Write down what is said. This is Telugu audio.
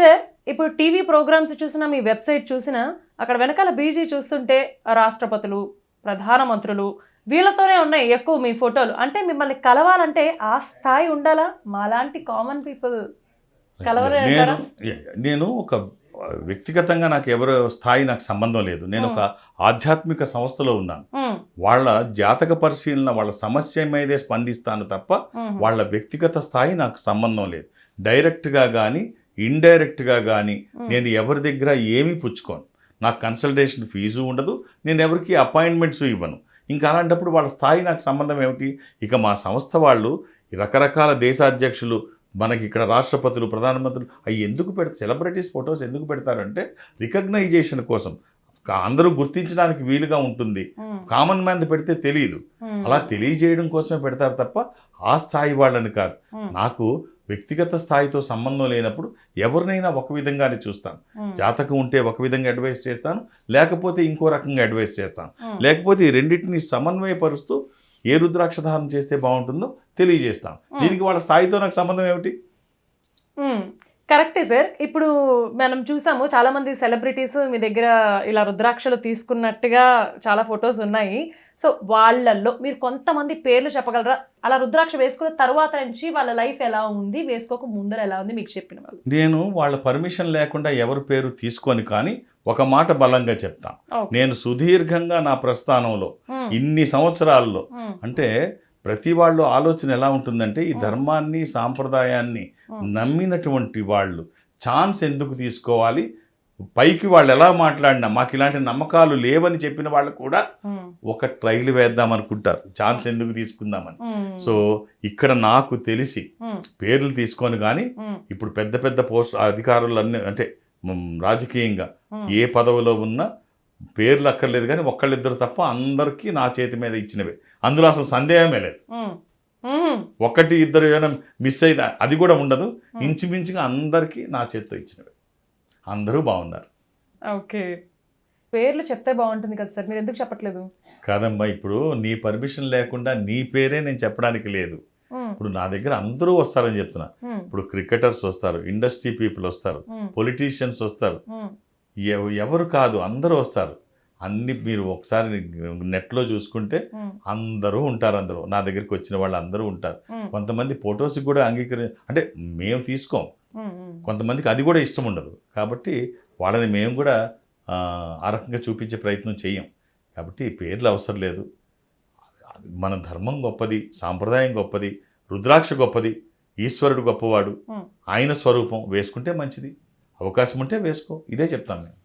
సార్ ఇప్పుడు టీవీ ప్రోగ్రామ్స్ చూసినా మీ వెబ్సైట్ చూసినా అక్కడ వెనకాల బీజీ చూస్తుంటే రాష్ట్రపతులు ప్రధానమంత్రులు వీళ్ళతోనే ఉన్నాయి ఎక్కువ మీ ఫోటోలు. అంటే మిమ్మల్ని కలవాలంటే ఆ స్థాయి ఉండాలా? మాలాంటి కామన్ పీపుల్ నేను? నేను ఒక వ్యక్తిగతంగా నాకు ఎవరు స్థాయి నాకు సంబంధం లేదు. నేను ఒక ఆధ్యాత్మిక సంస్థలో ఉన్నాను. వాళ్ళ జాతక పరిశీలన వాళ్ళ సమస్య మీదే స్పందిస్తాను తప్ప వాళ్ళ వ్యక్తిగత స్థాయి నాకు సంబంధం లేదు. డైరెక్ట్గా కానీ ఇండైరెక్ట్గా కానీ నేను ఎవరి దగ్గర ఏమీ పుచ్చుకోను. నాకు కన్సల్టేషన్ ఫీజు ఉండదు నేను ఎవరికి అపాయింట్మెంట్స్ ఇవ్వను. ఇంకా అలాంటప్పుడు వాళ్ళ స్థాయి నాకు సంబంధం ఏమిటి? ఇక మా సంస్థ వాళ్ళు రకరకాల దేశాధ్యక్షులు మనకి ఇక్కడ రాష్ట్రపతులు ప్రధానమంత్రులు అవి ఎందుకు పెడతారు సెలబ్రిటీస్ ఫొటోస్ ఎందుకు పెడతారంటే రికగ్నైజేషన్ కోసం. అందరూ గుర్తించడానికి వీలుగా ఉంటుంది. కామన్ మ్యాన్ పెడితే తెలియదు అలా తెలియజేయడం కోసమే పెడతారు తప్ప ఆ స్థాయి వాళ్ళని కాదు. నాకు వ్యక్తిగత స్థాయితో సంబంధం లేనప్పుడు ఎవరినైనా ఒక విధంగానే చూస్తాను. జాతకం ఉంటే ఒక విధంగా అడ్వైస్ చేస్తాను. లేకపోతే ఇంకో రకంగా అడ్వైస్ చేస్తాను. లేకపోతే ఈ రెండింటిని సమన్వయపరుస్తూ ఏ రుద్రాక్ష ధారణ చేస్తే బాగుంటుందో తెలియజేస్తాను. దీనికి వాళ్ళ స్థాయితో నాకు సంబంధం ఏమిటి. కరెక్టే సార్. ఇప్పుడు మనం చూసాము చాలా మంది సెలబ్రిటీస్ మీ దగ్గర ఇలా రుద్రాక్షలు తీసుకున్నట్టుగా చాలా ఫొటోస్ ఉన్నాయి. సో వాళ్ళల్లో మీరు కొంతమంది పేర్లు చెప్పగలరా? అలా రుద్రాక్ష వేసుకున్న తర్వాత నుంచి వాళ్ళ లైఫ్ ఎలా ఉంది? వేసుకోక ముందర ఎలా ఉంది? మీకు చెప్పిన వాళ్ళు. నేను వాళ్ళ పర్మిషన్ లేకుండా ఎవరి పేరు తీసుకొని కానీ ఒక మాట బలంగా చెప్తాను. నేను సుదీర్ఘంగా నా ప్రస్థానంలో. ఇన్ని సంవత్సరాల్లో. అంటే ప్రతి వాళ్ళు ఆలోచన ఎలా ఉంటుందంటే ఈ ధర్మాన్ని సాంప్రదాయాన్ని నమ్మినటువంటి వాళ్ళు ఛాన్స్ ఎందుకు తీసుకోవాలి పైకి వాళ్ళు ఎలా మాట్లాడినా మాకు ఇలాంటి నమ్మకాలు లేవని చెప్పిన వాళ్ళు కూడా. ఒక ట్రైల్ వేద్దాం అనుకుంటారు ఛాన్స్ ఎందుకు తీసుకుందామని. సో ఇక్కడ నాకు తెలిసి. పేర్లు తీసుకొని కానీ. ఇప్పుడు పెద్ద పెద్ద పోస్ట్ అధికారులన్నీ అంటే రాజకీయంగా. ఏ పదవిలో ఉన్నా పేర్లు అక్కర్లేదు కానీ ఒక్కళ్ళిద్దరు తప్ప అందరికీ నా చేతి మీద ఇచ్చినవే. అందులో అసలు సందేహమే లేదు. ఒకటి ఇద్దరు ఏమైనా మిస్ అయితే అది కూడా ఉండదు. ఇంచుమించుగా అందరికీ నా చేతితో ఇచ్చినవే. అందరూ బాగున్నారు. ఓకే. పేర్లు చెప్తే బాగుంటుంది కదా సార్ మీరు ఎందుకు చెప్పట్లేదు? కాదమ్మా ఇప్పుడు నీ పర్మిషన్ లేకుండా నీ పేరే నేను చెప్పడానికి లేదు. ఇప్పుడు నా దగ్గర అందరూ వస్తారని చెప్తున్నా. ఇప్పుడు క్రికెటర్స్ వస్తారు ఇండస్ట్రీ పీపుల్ వస్తారు. పొలిటీషియన్స్ వస్తారు. ఎవరు కాదు అందరూ వస్తారు. అన్ని మీరు ఒకసారి నెట్లో చూసుకుంటే. అందరూ ఉంటారు అందరూ నా దగ్గరికి వచ్చిన వాళ్ళు అందరూ ఉంటారు. కొంతమంది ఫొటోస్కి కూడా అంగీకరి అంటే మేము తీసుకోం. కొంతమందికి అది కూడా ఇష్టం ఉండదు. కాబట్టి వాళ్ళని మేము కూడా ఆ, రకంగా చూపించే ప్రయత్నం చేయం. కాబట్టి పేర్లు అవసరం లేదు. మన ధర్మం గొప్పది సాంప్రదాయం గొప్పది రుద్రాక్ష గొప్పది ఈశ్వరుడు గొప్పవాడు. ఆయన స్వరూపం వేసుకుంటే మంచిది. అవకాశం ఉంటే వేసుకో. ఇదే చెప్తాను నేను.